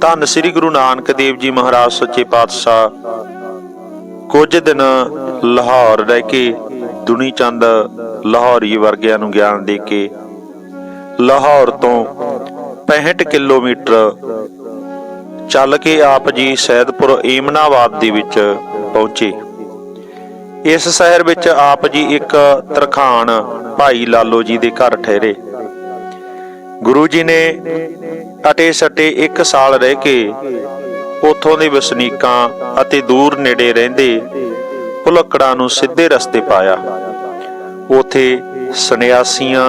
ਧੰਨ ਸ੍ਰੀ ਗੁਰੂ ਨਾਨਕ ਦੇਵ ਜੀ ਮਹਾਰਾਜ ਸੱਚੇ ਪਾਤਸ਼ਾਹ। ਕੁਝ ਦਿਨ ਲਾਹੌਰ ਰਹਿ ਕੇ ਦੁਨੀ ਚੰਦ ਲਾਹੌਰੀ ਵਰਗਿਆਂ ਨੂੰ ਗਿਆਨ ਦੇ ਕੇ ਲਾਹੌਰ ਤੋਂ 65 ਕਿਲੋਮੀਟਰ ਚੱਲ ਕੇ ਆਪ ਜੀ ਸੈਦਪੁਰ ਏਮਨਾਬਾਦ ਦੇ ਵਿੱਚ ਪਹੁੰਚੇ। ਇਸ ਸ਼ਹਿਰ ਵਿੱਚ ਆਪ ਜੀ ਇੱਕ ਤਰਖਾਨ ਭਾਈ ਲਾਲੋ ਜੀ ਦੇ ਘਰ ਠਹਿਰੇ। ਗੁਰੂ ਜੀ ਨੇ ਅਟੇ ਸਟੇ ਇੱਕ ਸਾਲ ਰਹਿ ਕੇ ਉਥੋਂ ਦੇ ਵਸਨੀਕਾਂ ਅਤੇ ਦੂਰ ਨੇੜੇ ਰਹਿੰਦੇ ਭੁਲੱਕੜਾਂ ਨੂੰ ਸਿੱਧੇ ਰਸਤੇ ਪਾਇਆ। ਉਥੇ ਸੰਨਿਆਸੀਆਂ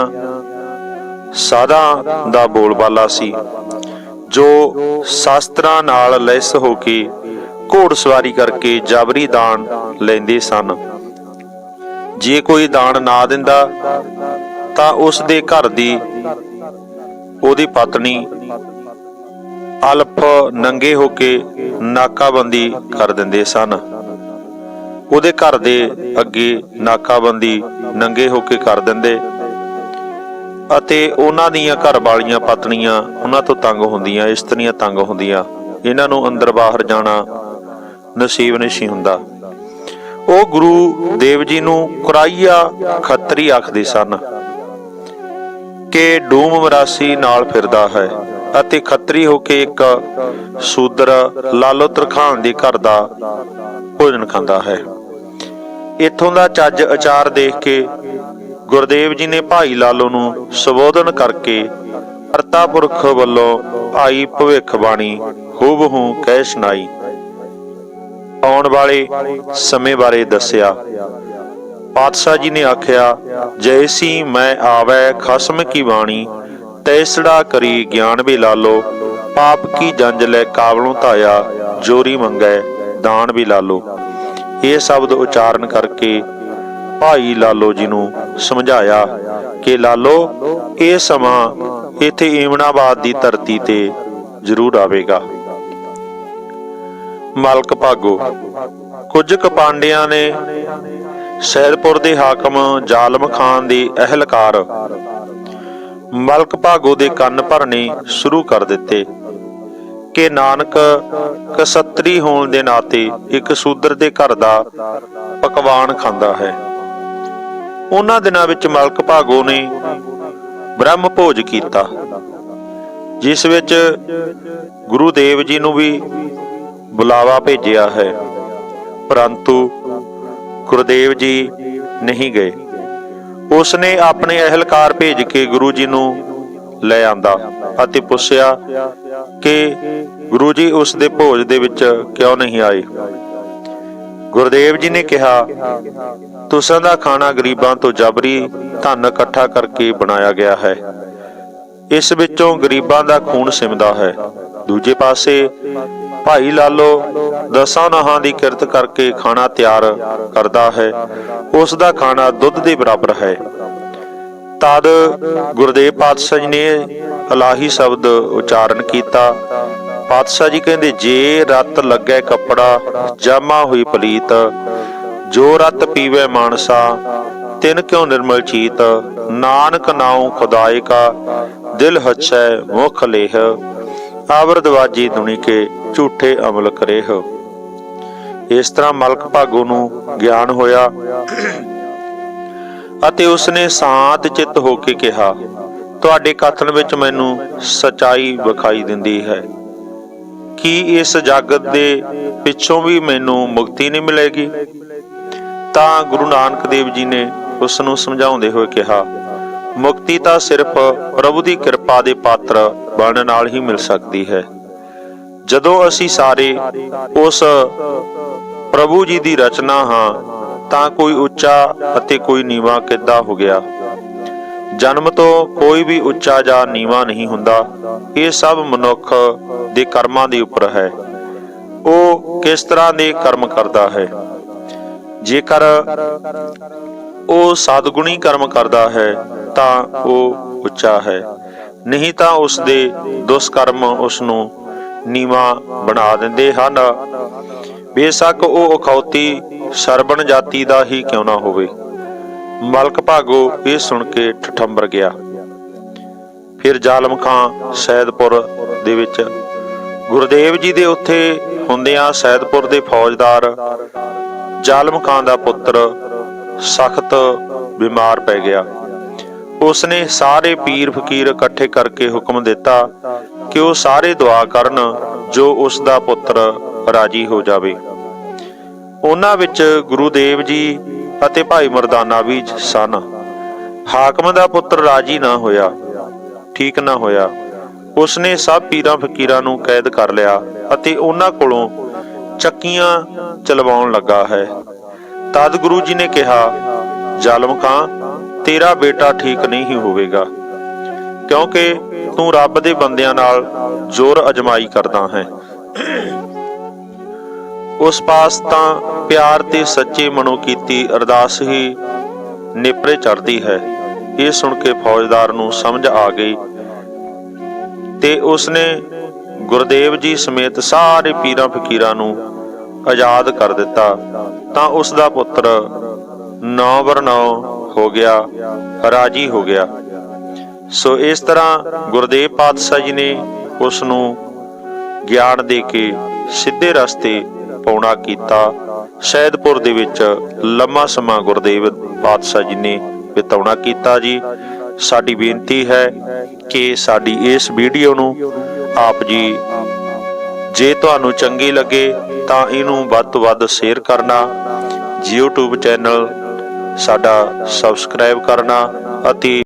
ਸਾਧਾਂ ਦਾ ਬੋਲਬਾਲਾ ਸੀ, ਜੋ ਸ਼ਾਸਤਰਾਂ ਨਾਲ ਲੈਸ ਹੋ ਕੇ ਘੋੜ ਸਵਾਰੀ ਕਰਕੇ ਜਬਰੀ ਦਾਨ ਲੈਂਦੇ ਸਨ। ਜੇ ਕੋਈ ਦਾਨ ਨਾ ਦਿੰਦਾ ਤਾਂ ਉਸ ਦੇ ਘਰ ਦੀ ਉਹਦੀ ਪਤਨੀ ਅਲਫ ਨੰਗੇ ਹੋ ਕੇ ਨਾਕਾਬੰਦੀ ਕਰ ਦਿੰਦੇ ਸਨ। ਉਹਦੇ ਘਰ ਦੇ ਅੱਗੇ ਨਾਕਾਬੰਦੀ ਨੰਗੇ ਹੋ ਕੇ ਕਰ ਦਿੰਦੇ ਅਤੇ ਉਹਨਾਂ ਦੀਆਂ ਘਰ ਵਾਲੀਆਂ ਪਤਨੀਆਂ ਉਹਨਾਂ ਤੋਂ ਤੰਗ ਹੁੰਦੀਆਂ, ਇਸਤਰੀਆਂ ਤੰਗ ਹੁੰਦੀਆਂ। ਇਹਨਾਂ ਨੂੰ ਅੰਦਰ ਬਾਹਰ ਜਾਣਾ ਨਸੀਬ ਨਹੀਂ ਹੁੰਦਾ। ਉਹ ਗੁਰੂ ਦੇਵ ਜੀ ਨੂੰ ਕੁਰਾਈਆ ਖੱਤਰੀ ਆਖਦੇ ਸਨ। ਕਿ ਡੂਮ ਮਰਾਸੀ ਨਾਲ ਫਿਰਦਾ ਹੈ ਅਤੇ ਖੱਤਰੀ ਹੋ ਕੇ ਇੱਕ ਸੂਦਰ ਲਾਲੋ ਤਰਖਾਨ ਦੇ ਘਰ ਦਾ ਭੋਜਨ ਖਾਂਦਾ ਹੈ। ਇੱਥੋਂ ਦਾ ਚੱਜ ਅਚਾਰ ਦੇਖ ਕੇ ਗੁਰਦੇਵ ਜੀ ਨੇ ਭਾਈ ਲਾਲੋ ਨੂੰ ਸੰਬੋਧਨ ਕਰਕੇ ਕਰਤਾ ਪੁਰਖ ਵੱਲੋਂ ਆਈ ਭਵਿੱਖ ਬਾਣੀ ਹੂਬਹੂ ਕਹਿ ਸੁਣਾਈ। ਆਉਣ ਵਾਲੇ ਸਮੇਂ ਬਾਰੇ ਦੱਸਿਆ। ਪਾਤਸ਼ਾਹ ਜੀ ਨੇ ਆਖਿਆ ਜੈਸੀ ਮੈਂ ਆਵੈ ਖਸਮ ਕੀ ਬਾਣੀ, ਤੈਸੜਾ ਕਰੀ ਗਿਆਨ ਵੀ ਲਾਲੋ ਪਾਪ ਕੀ ਜੰਜ ਲੈ ਕਾਬਲੋਂ ਧਾਇਆ, ਜੋਰੀ ਮੰਗੈ, ਦਾਨ ਵੀ ਲਾਲੋ ਇਹ ਸ਼ਬਦ ਉਚਾਰਨ ਕਰਕੇ ਭਾਈ ਲਾਲੋ ਜੀ ਨੂੰ ਸਮਝਾਇਆ ਕਿ ਲਾਲੋ, ਇਹ ਸਮਾਂ ਇੱਥੇ ਈਮਨਾਬਾਦ ਦੀ ਧਰਤੀ ਤੇ ਜ਼ਰੂਰ ਆਵੇਗਾ। ਮਾਲਕ ਭਾਗੋ, ਕੁਝ ਕਪਾਂਡਿਆਂ ਨੇ ਸੈਦਪੁਰ ਦੇ ਹਾਕਮ ਜ਼ਾਲਮ ਖਾਨ ਦੇ ਅਹਿਲਕਾਰ। ਮਲਕ ਭਾਗੋ ਦੇ ਕੰਨ ਭਰਨੇ ਸ਼ੁਰੂ ਕਰ ਦਿੱਤੇ। ਕਿ ਨਾਨਕ ਕਸਤਰੀ ਹੋਣ ਦੇ ਨਾਤੇ ਇੱਕ ਸੂਦਰ ਦੇ ਘਰ ਦਾ ਪਕਵਾਨ ਖਾਂਦਾ ਹੈ। ਉਹਨਾਂ ਦਿਨਾਂ ਵਿੱਚ ਮਲਕ ਭਾਗੋ ਨੇ ਬ੍ਰਹਮ ਭੋਜ ਕੀਤਾ। ਜਿਸ ਵਿੱਚ ਗੁਰੂ ਦੇਵ ਜੀ ਨੂੰ ਵੀ ਬੁਲਾਵਾ ਭੇਜਿਆ ਹੈ। ਪਰੰਤੂ ਗੁਰਦੇਵ ਜੀ ਨਹੀਂ ਗਏ। ਉਸ ਨੇ ਆਪਣੇ ਅਹਿਲਕਾਰ ਭੇਜ ਕੇ ਗੁਰੂ ਜੀ ਨੂੰ ਲੈ ਆਂਦਾ ਅਤੇ ਪੁੱਛਿਆ ਕਿ ਗੁਰੂ ਜੀ, ਉਸ ਦੇ ਭੋਜ ਦੇ ਵਿੱਚ ਕਿਉਂ ਨਹੀਂ ਆਏ? ਗੁਰਦੇਵ ਜੀ ਨੇ ਕਿਹਾ, ਤੁਸਾਂ ਦਾ ਖਾਣਾ ਗਰੀਬਾਂ ਤੋਂ ਜਬਰੀ ਧਨ ਇਕੱਠਾ ਕਰਕੇ ਬਣਾਇਆ ਗਿਆ ਹੈ। ਇਸ ਵਿੱਚੋਂ ਗਰੀਬਾਂ ਦਾ ਖੂਨ ਸਿਮਦਾ ਹੈ। ਦੂਜੇ ਪਾਸੇ ਭਾਈ ਲਾਲੋ, ਦਸਾਂ ਨਹਾਂ ਦੀ ਕਿਰਤ ਕਰਕੇ ਖਾਣਾ ਤਿਆਰ ਕਰਦਾ ਹੈ। ਉਸ ਦਾ ਖਾਣਾ ਦੁੱਧ ਦੇ ਬਰਾਬਰ ਹੈ। ਤਦ ਗੁਰਦੇਵ ਪਾਤਸ਼ਾਹ ਜੀ ਨੇ ਅਲਾਹੀ ਸ਼ਬਦ ਉਚਾਰਨ ਕੀਤਾ। ਪਾਤਸ਼ਾਹ ਜੀ ਕਹਿੰਦੇ, ਜੇ ਰਤ ਲੱਗੇ ਕੱਪੜਾ, ਜਾਮਾ ਹੋਈ ਪਲੀਤ, ਜੋ ਰਤ ਪੀਵੇ ਮਾਨਸਾ, ਤਿਨ ਕਿਉ ਨਿਰਮਲ ਚੀਤ, ਨਾਨਕ ਨਾਉ ਖੁਦਾਏ ਕਾ ਦਿਲ ਹੱਛੈ ਮੁਖ ਲੇਹ। ਆਵਰ ਦਵਾਜੀ ਦੁਨੀ ਕੇ ਝੂਠੇ ਅਮਲ ਕਰੇ ਹੋ। ਇਸ ਤਰ੍ਹਾਂ ਮਲਕ ਭਾਗੋ ਨੂੰ ਗਿਆਨ ਹੋਇਆ ਅਤੇ ਉਸਨੇ ਸਾਤ ਚਿੱਤ ਹੋ ਕੇ ਕਿਹਾ, ਤੁਹਾਡੇ ਕਥਨ ਵਿੱਚ ਮੈਨੂੰ ਸਚਾਈ ਵਿਖਾਈ ਦਿੰਦੀ ਹੈ। ਕੀ ਇਸ ਜਗਤ ਦੇ ਪਿੱਛੋਂ ਵੀ ਮੈਨੂੰ ਮੁਕਤੀ ਨਹੀਂ ਮਿਲੇਗੀ? ਤਾਂ ਗੁਰੂ ਨਾਨਕ ਦੇਵ ਜੀ ਨੇ ਉਸ ਨੂੰ ਸਮਝਾਉਂਦੇ ਹੋਏ ਕਿਹਾ, ਮੁਕਤੀ ਤਾਂ ਸਿਰਫ ਪ੍ਰਭੂ ਦੀ ਕਿਰਪਾ ਦੇ ਪਾਤਰ ਬਣਨ ਨਾਲ ਹੀ ਮਿਲ ਸਕਦੀ ਹੈ। ਜਦੋਂ ਅਸੀਂ ਸਾਰੇ ਉਸ ਪ੍ਰਭੂ ਜੀ ਦੀ ਰਚਨਾ ਹਾਂ, ਤਾਂ ਕੋਈ ਉੱਚਾ ਅਤੇ ਕੋਈ ਨੀਵਾ ਕਿੱਦਾਂ ਹੋ ਗਿਆ? ਜਨਮ ਤੋਂ ਕੋਈ ਵੀ ਉੱਚਾ ਜਾਂ ਨੀਵਾ ਨਹੀਂ ਹੁੰਦਾ। ਇਹ ਸਭ ਮਨੁੱਖ ਦੇ ਕਰਮਾਂ ਦੇ ਉੱਪਰ ਹੈ। ਉਹ ਕਿਸ ਤਰ੍ਹਾਂ ਦੇ ਕਰਮ ਕਰਦਾ ਹੈ? ਜੇਕਰ ਉਹ ਸਤਗੁਣੀ ਕਰਮ ਕਰਦਾ ਹੈ, ਤਾਂ ਉਹ ਉੱਚਾ ਹੈ। ਨਹੀਂ ਤਾਂ ਉਸ ਦੇ ਦੁਸ਼ਕਰਮ ਉਸ ਨੂੰ ਨੀਵਾ ਬਣਾ ਦਿੰਦੇ ਹਨ। ਬੇਸ਼ੱਕ ਉਹ ਅਖੌਤੀ ਸਰਬਣ ਜਾਤੀ ਦਾ ਹੀ ਕਿਉਂ ਨਾ ਹੋਵੇ। ਮਲਕ ਭਾਗੋ ਇਹ ਸੁਣ ਕੇ ਠਠੰਬਰ ਗਿਆ। ਫਿਰ ਜ਼ਾਲਮ ਖਾਂ ਸੈਦਪੁਰ ਦੇ ਵਿੱਚ ਗੁਰਦੇਵ ਜੀ ਦੇ ਉੱਥੇ ਹੁੰਦਿਆਂ ਸੈਦਪੁਰ ਦੇ ਫੌਜਦਾਰ ਜ਼ਾਲਮ ਖਾਂ ਦਾ ਪੁੱਤਰ ਸਖਤ ਬਿਮਾਰ ਪੈ ਗਿਆ। ਉਸਨੇ ਸਾਰੇ ਪੀਰ ਫਕੀਰ ਇਕੱਠੇ ਕਰਕੇ ਹੁਕਮ ਦਿੱਤਾ ਕਿ ਉਹ ਸਾਰੇ ਦੁਆ ਕਰਨ ਜੋ ਉਸ ਦਾ ਪੁੱਤਰ ਰਾਜੀ ਹੋ ਜਾਵੇ। ਉਹਨਾਂ ਵਿੱਚ ਗੁਰੂ ਦੇਵ ਜੀ ਅਤੇ ਭਾਈ ਮਰਦਾਨਾ ਵੀ ਸਨ। ਹਾਕਮ ਦਾ ਪੁੱਤਰ ਰਾਜੀ ਨਾ ਹੋਇਆ, ਠੀਕ ਨਾ ਹੋਇਆ। ਉਸਨੇ ਸਭ ਪੀਰਾਂ ਫਕੀਰਾਂ ਨੂੰ ਕੈਦ ਕਰ ਲਿਆ ਅਤੇ ਉਹਨਾਂ ਕੋਲੋਂ ਚੱਕੀਆਂ ਚਲਵਾਉਣ ਲੱਗਾ ਹੈ। ਤਦ ਗੁਰੂ ਜੀ ਨੇ ਕਿਹਾ, ਜ਼ਾਲਮ ਖਾਂ, ਤੇਰਾ ਬੇਟਾ ਠੀਕ ਨਹੀਂ ਹੋਵੇਗਾ। ਕਿਉਂਕਿ ਤੂੰ ਰੱਬ ਦੇ ਬੰਦਿਆਂ ਨਾਲ ਜ਼ੋਰ ਅਜਮਾਈ ਕਰਦਾ ਹੈ। ਉਸ ਪਾਸ ਤਾਂ ਪਿਆਰ ਤੇ ਸੱਚੇ ਮਨੋ ਕੀਤੀ ਅਰਦਾਸ ਹੀ ਨੇਪਰੇ ਚੜਦੀ ਹੈ। ਇਹ ਸੁਣ ਕੇ ਫੌਜਦਾਰ ਨੂੰ ਸਮਝ ਆ ਗਈ ਤੇ ਉਸਨੇ ਗੁਰਦੇਵ ਜੀ ਸਮੇਤ ਸਾਰੇ ਪੀਰਾਂ ਫਕੀਰਾਂ ਨੂੰ ਆਜ਼ਾਦ ਕਰ ਦਿੱਤਾ। ਤਾਂ ਉਸ ਦਾ ਪੁੱਤਰ ਨੌ ਬਰ ਨੌ ਹੋ ਗਿਆ, ਰਾਜੀ ਹੋ ਗਿਆ। ਸੋ ਇਸ ਤਰ੍ਹਾਂ ਗੁਰਦੇਵ ਪਾਤਸ਼ਾਹ ਜੀ ਨੇ ਉਸ ਨੂੰ ਗਿਆਨ ਦੇ ਕੇ ਸਿੱਧੇ ਰਸਤੇ ਪਾਉਣਾ ਕੀਤਾ। ਸੈਦਪੁਰ ਦੇ ਵਿੱਚ ਲੰਮਾ ਸਮਾਂ ਗੁਰਦੇਵ ਪਾਤਸ਼ਾਹ ਜੀ ਨੇ ਬਿਤਾਉਣਾ ਕੀਤਾ ਜੀ। ਸਾਡੀ ਬੇਨਤੀ ਹੈ ਕਿ ਸਾਡੀ ਇਸ ਵੀਡੀਓ ਨੂੰ ਆਪ ਜੀ ਜੇ ਤੁਹਾਨੂੰ ਚੰਗੀ ਲੱਗੇ ਤਾਂ ਇਹਨੂੰ ਵੱਧ ਤੋਂ ਵੱਧ ਸ਼ੇਅਰ ਕਰਨਾ। YouTube ਚੈਨਲ ਸਾਡਾ ਸਬਸਕ੍ਰਾਈਬ ਕਰਨਾ ਅਤੇ